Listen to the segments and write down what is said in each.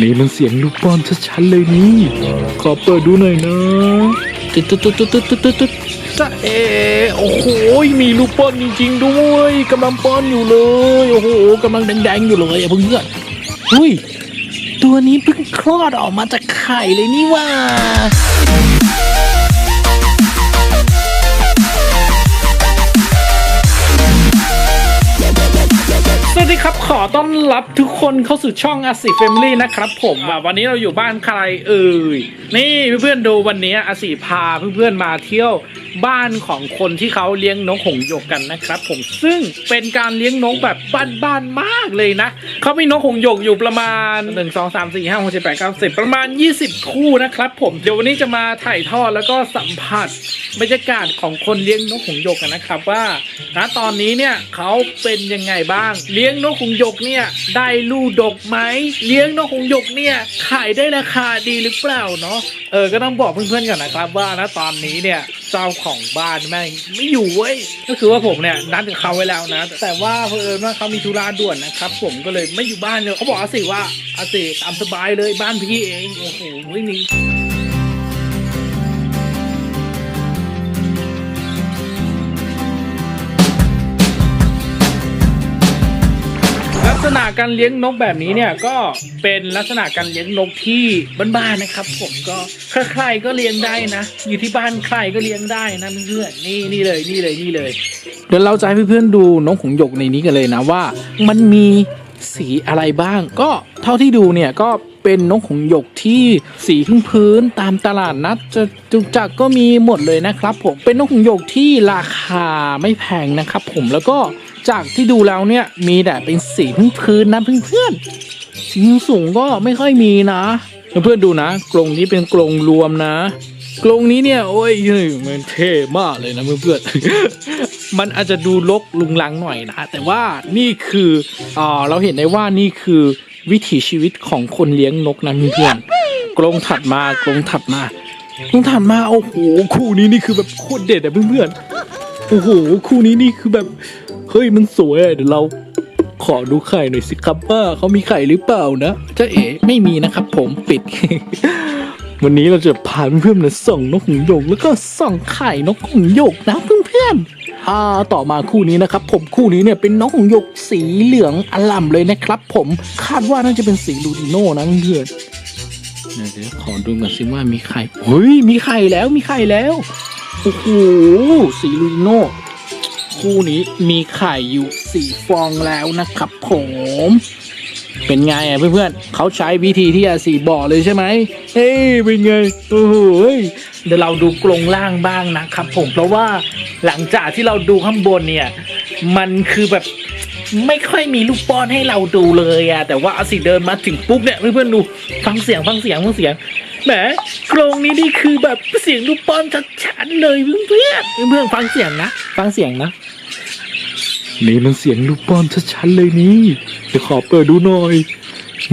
นี่มันเสียงลูกบอลชัดๆเลยนี่ ขอเปิดดูหน่อยนะตึ๊ดตึ๊ดตึ๊ดตึ๊ดตึ๊ดตึ๊ดตึ๊ดจ้าเอโอ้โหมีลูกบอลจริงๆด้วยกำลังป้อนอยู่เลยโอ้โหกำลังแดงๆอยู่เลยอะเพื่อนอุ้ยตัวนี้เพิ่งคลอดออกมาจากไข่เลยนี่ว่า ครับขอต้อนรับทุกคนเข้าสู่ช่องอาสิเฟมลี่นะครับผมอะวันนี้เราอยู่บ้านใครเอ่ยนี่เพื่อนๆดูวันนี้อาสิพาเพื่อนๆมาเที่ยวบ้านของคนที่เขาเลี้ยงนกหงส์หยกกันนะครับ ผมซึ่งเป็นการเลี้ยงนกแบบบ้านๆมากเลยนะเขามีนกหงส์หยกอยู่ประมาณ 1 2 3 4 5 6 7 8 9 10 ประมาณ 20 คู่นะครับ ผมเดี๋ยววันนี้จะมาถ่ายทอดแล้วก็สัมผัสบรรยากาศของคนเลี้ยงนกหงส์หยกกันนะครับว่าณตอนนี้เนี่ยเขาเป็นยังไงบ้างเลี้ยงนกหงหยกเนี่ยได้ลูกดกไหมเลี้ยงนกหงหยกเนี่ยขายได้ราคาดีหรือเปล่าเนาะเออก็ต้องบอกเพื่อนๆก่อนนะครับว่าณตอนนี้เนี่ยเจ้าของบ้านแม่งไม่อยู่เว้ยก็คือว่าผมเนี่ยนัดกับเขาไว้แล้วนะ แต่ว่าเผอิญว่าเขามีธุระด่วนนะครับ ผมก็เลยไม่อยู่บ้านเลยเขาบอกอาสิว่าอาสิตามสบายเลยบ้านพี่เองโอ้โหไม่มี ษณะการเลี้ยงนกแบบนี้เนี่ยก็เป็นลักษณะการเลี้ยงนกที่บ้านๆนะครับ ผมก็ใครๆก็เลี้ยงได้นะ อยู่ที่บ้านใครก็เลี้ยงได้นะเพื่อนนี่นี่เลยนี่เลยนี่เลย เดี๋ยวเราจะให้เพื่อนๆดูนกหงส์หยกในนี้กันเลยนะว่า มันมีสีอะไรบ้าง ก็เท่าที่ดูเนี่ยก็เป็นนกหงส์หยกที่สีพื้นๆตามตลาดนัดจะจุกจักก็มีหมดเลยนะครับ ผมเป็นนกหงส์หยกที่ราคาไม่แพงนะครับ ผมแล้วก็ จากที่ดูแล้วเนี่ยมีแต่เป็นสีพื้นๆนะเพื่อนๆสีสูงก็ไม่ค่อยมีนะเพื่อนๆดูนะกรงนี้เป็นกรงรวมนะกรงนี้เนี่ยโอ้ยมันเท่มากเลยนะเพื่อนๆ มันอาจจะดูลกลุงลังหน่อยนะแต่ว่านี่คืออ่าเราเห็นได้ว่านี่คือวิถีชีวิตของคนเลี้ยงนกนะเพื่อนๆกรงถัดมากรงถัดมากรงถัดมาโอ้โหคู่นี้นี่คือแบบโคตรเด็ดอะเพื่อนๆโอ้โหคู่นี้นี่คือแบบ ฮ้ยมันสวยอะเดี๋ยวเราขอดูไข่หน่อยสิครับว่าเขามีไข่หรือเปล่านะจ้าเอ๋ไม่มีนะครับ ผมปิด วันนี้เราจะพาเพื่อนๆมาส่องนกหงส์หยกแล้วก็ส่องไข่นกหงส์หยกนะเพื่อนๆอ่าต่อมาคู่นี้นะครับ ผมคู่นี้เนี่ยเป็นนกหงส์หยกสีเหลืองอล่ำเลยนะครับ ผมคาดว่าน่าจะเป็นสีลูดิโน่นะเพื่อนๆเดี๋ยวขอดูก่อนสิว่ามีไข่เฮ้ยมีไข่แล้วมีไข่แล้วโอ้โหสีลูดิโน่ คู่นี้มีไข่อยู่สี่ฟองแล้วนะครับผม เป็นไงอะเพื่อนๆเขาใช้วิธีที่อาสีบ่อเลยใช่ไหมเฮ้ยเป็นไงโอ้โหเดี๋ยวเราดูกรงล่างบ้างนะครับผมเพราะว่าหลังจากที่เราดูข้างบนเนี่ย มันคือแบบไม่ค่อยมีลูกป้อนให้เราดูเลยอะแต่ว่าอาสีเดินมาถึงปุ๊บเนี่ยเพื่อนๆดูฟังเสียงฟังเสียงฟังเสียงแหมกรงนี้นี่คือแบบเสียงลูกป้อนชัดๆเลยเพื่อนๆเพื่อนๆฟังเสียงนะ ฟังเสียงนะ นี่มันเสียงลูกบอลชัดๆเลยนี่เดี๋ยวขอเปิดดูหน่อย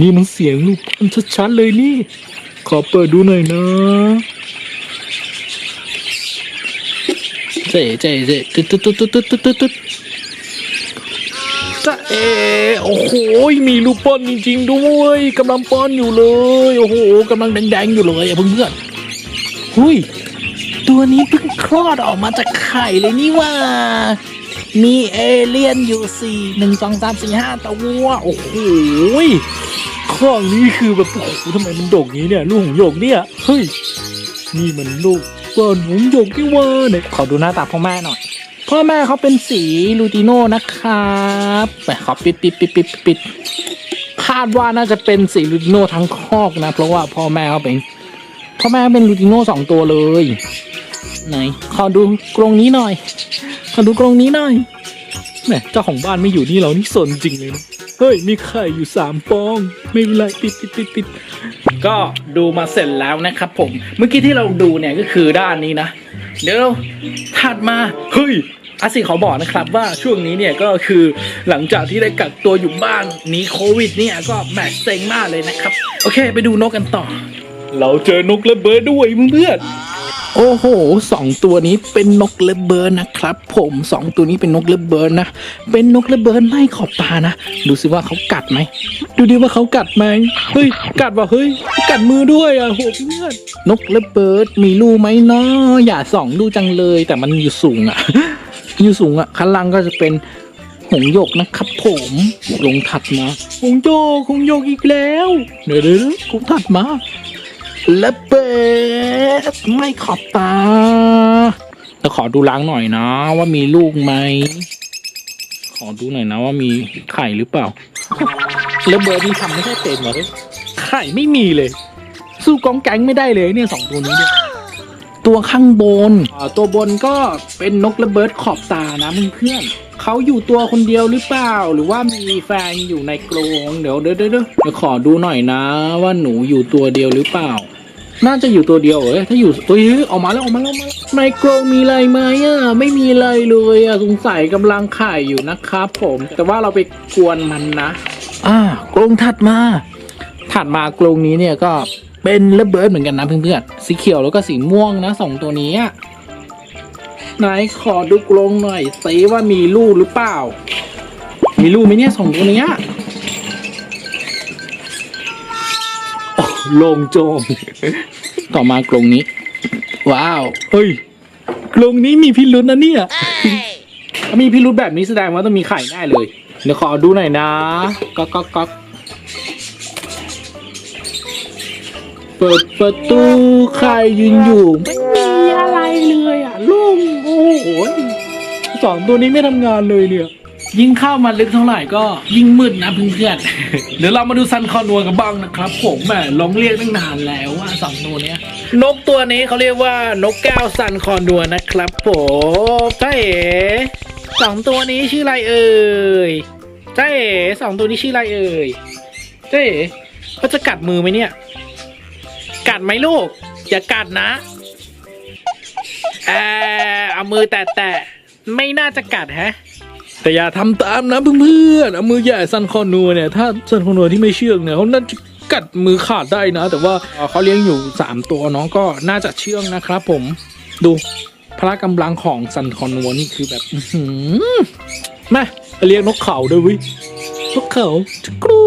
นี่มันเสียงลูกบอลชัดๆเลยนี่ ขอเปิดดูหน่อยนะเจ๊เจ๊เจ๊ตึ๊ดตึ๊ดตึ๊ดตึ๊ดตึ๊ดตึ๊ดตึ๊ดจ้าเอโอ้โหมีลูกบอลจริง ๆ ด้วยกำลังป้อนอยู่เลยโอ้โหกำลังแดงๆอยู่เลยอะเพื่อนๆหุยตัวนี้เพิ่งคลอดออกมาจากไข่เลยนี่ว่า มีเอเลี่ยนอยู่สี่หนึ่งสองสามสี่ห้าตัวโอ้โหยข้องนี้คือแบบโอ้โหทำไมมันโด่งนี้เนี่ย ลูกหงส์หยกเนี่ยเฮ้ยนี่มันลูกก้อนหงส์หยกที่ว่าเนี่ยขอดูหน้าตาพ่อแม่หน่อย พ่อแม่เขาเป็นสีลูติโน่นะครับไปขอปิดปิดปิดปิดปิดคาดว่าน่าจะเป็นสีลูติโน่ทั้งคอกนะ เพราะว่าพ่อแม่เขาเป็นพ่อแม่เป็นลูติโน่สองตัวเลยไหนขอดูกรงนี้หน่อย ขอดูกรงนี้หน่อยแหมเจ้าของบ้านไม่อยู่นี่เรานี่สนจริงเลยนะเฮ้ยมีไข่อยู่สามฟอง ไม่เป็นไรปิดปิดปิดปิดก็ดูมาเสร็จแล้วนะครับผม เมื่อกี้ที่เราดูเนี่ยก็คือด้านนี้นะ เดี๋ยวถัดมาเฮ้ยอาสิขอบอกนะครับว่าช่วงนี้เนี่ยก็คือหลังจากที่ได้กักตัวอยู่บ้านหนีโควิดเนี่ยก็แหมเซ็งมากเลยนะครับ โอเค ไปดูนกกันต่อ เราเจอนกระเบิดด้วยเพื่อนๆ โอ้โหสองตัวนี้เป็นนกเลเบิร์นนะครับ ผมสองตัวนี้เป็นนกเลเบิร์นนะ เป็นนกเลเบิร์นไล่ขอบตานะ ดูสิว่าเขากัดไหม ดูดิว่าเขากัดไหมเฮ้ย กัดว่ะเฮ้ย กัดมือด้วยอะโหเพื่อนนกเลเบิร์ดมีรูไหมเนาะอย่าส่องดูจังเลย แต่มันอยู่สูงอะ อยู่สูงอะข้างล่างก็จะเป็นหงส์หยกนะครับผมลงถัดมาหงโยกหงโยกอีกแล้ว เดี๋ยวเดี๋ยวๆกูถัดมา และเบิดไม่ขอบตาแล้วขอดูล้างหน่อยนะ ว่ามีลูกไหม ขอดูหน่อยนะว่ามีไข่หรือเปล่าแล้วเบิร์ดนี่ทำไม่ได้เป็นเหรอไข่ไม่มีเลย สู้กองแก๊งไม่ได้เลยเนี่ยสองตัวนี้เนี่ยตัวข้างบนตัวบนก็เป็นนกระเบิดขอบตานะเพื่อนๆเขาอยู่ตัวคนเดียวหรือเปล่า หรือว่ามีแฟนอยู่ในกรงเดี๋ยวเดี๋ยวเดี๋ยวเดี๋ยวขอดูหน่อยนะ ว่าหนูอยู่ตัวเดียวหรือเปล่า น่าจะอยู่ตัวเดียวเอ้ยถ้าอยู่เอ้ยออกมาแล้วออกมาแล้วออกมาแล้วในกรงมีอะไรไหมอะไม่มีอะไรเลยอะสงสัยกำลังไข่อยู่นะครับผม แต่ว่าเราไปกวนมันนะอ่ากรงถัดมา ถัดมากรงนี้เนี่ยก็เป็นระเบิดเหมือนกันนะเพื่อนๆสีเขียวแล้วก็สีม่วงนะสองตัวนี้อะไหนขอดูกรงหน่อยสิว่ามีลูกหรือเปล่า มีลูกไหมเนี่ยสองตัวเนี้ โอ้โลงโจมต่อมากรงนี้ ว้าวเฮ้ยกรงนี้มีพิรุษนะเนี่ยถ้ามีพิรุษแบบนี้แสดงว่าต้องมีไข่แน่เลย เดี๋ยวขอดูหน่อยนะก๊อกก๊อกก๊อกเปิดประตูใครยืนอยู่ไม่มีอะไรเลยอะโลุงโอ้โหสองตัวนี้ไม่ทำงานเลยเนี่ย ยิ่งเข้ามาลึกเท่าไหร่ก็ยิ่งมืดนะเพื่อนๆเดี๋ยวเรามาดูซันคอนัวกันบ้างนะครับ ผมแหมลองเรียกตั้งนานแล้วว่าสองตัวเนี้ย นกตัวนี้เขาเรียกว่านกแก้วซันคอนัวนะครับผมใช่เอ๋สองตัวนี้ชื่ออะไรเอ่ยใช่เอ๋สองตัวนี้ชื่ออะไรเอ่ยใช่เอ๋เขาจะกัดมือไหมเนี่ย กัดไหมลูก อย่ากัดนะเออเอามือแตะแตะๆไม่น่าจะกัดแฮะ แต่อย่าทำตามนะเพื่อนๆเอามือใหญ่สันคอนัวเนี่ยถ้าสันคอนัวที่ไม่เชื่องเนี่ยเขาน่าจะกัดมือขาดได้นะ แต่ว่าเขาเลี้ยงอยู่สามตัวน้องก็น่าจะเชื่องนะครับ ผมดูพละกำลังของสันคอนัวนี่คือแบบแม่เลี้ยงนกเขาด้วยวินกเขาจะกรู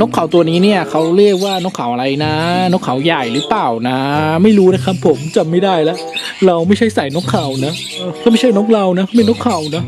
นกเขาตัวนี้เนี่ยเขาเรียกว่านกเขาอะไรนะ นกเขาใหญ่หรือเปล่านะ ไม่รู้นะครับผมจำไม่ได้แล้ว เราไม่ใช่ใส่นกเขานะเออก็ไม่ใช่นกเรานะเป็นนกเขานะ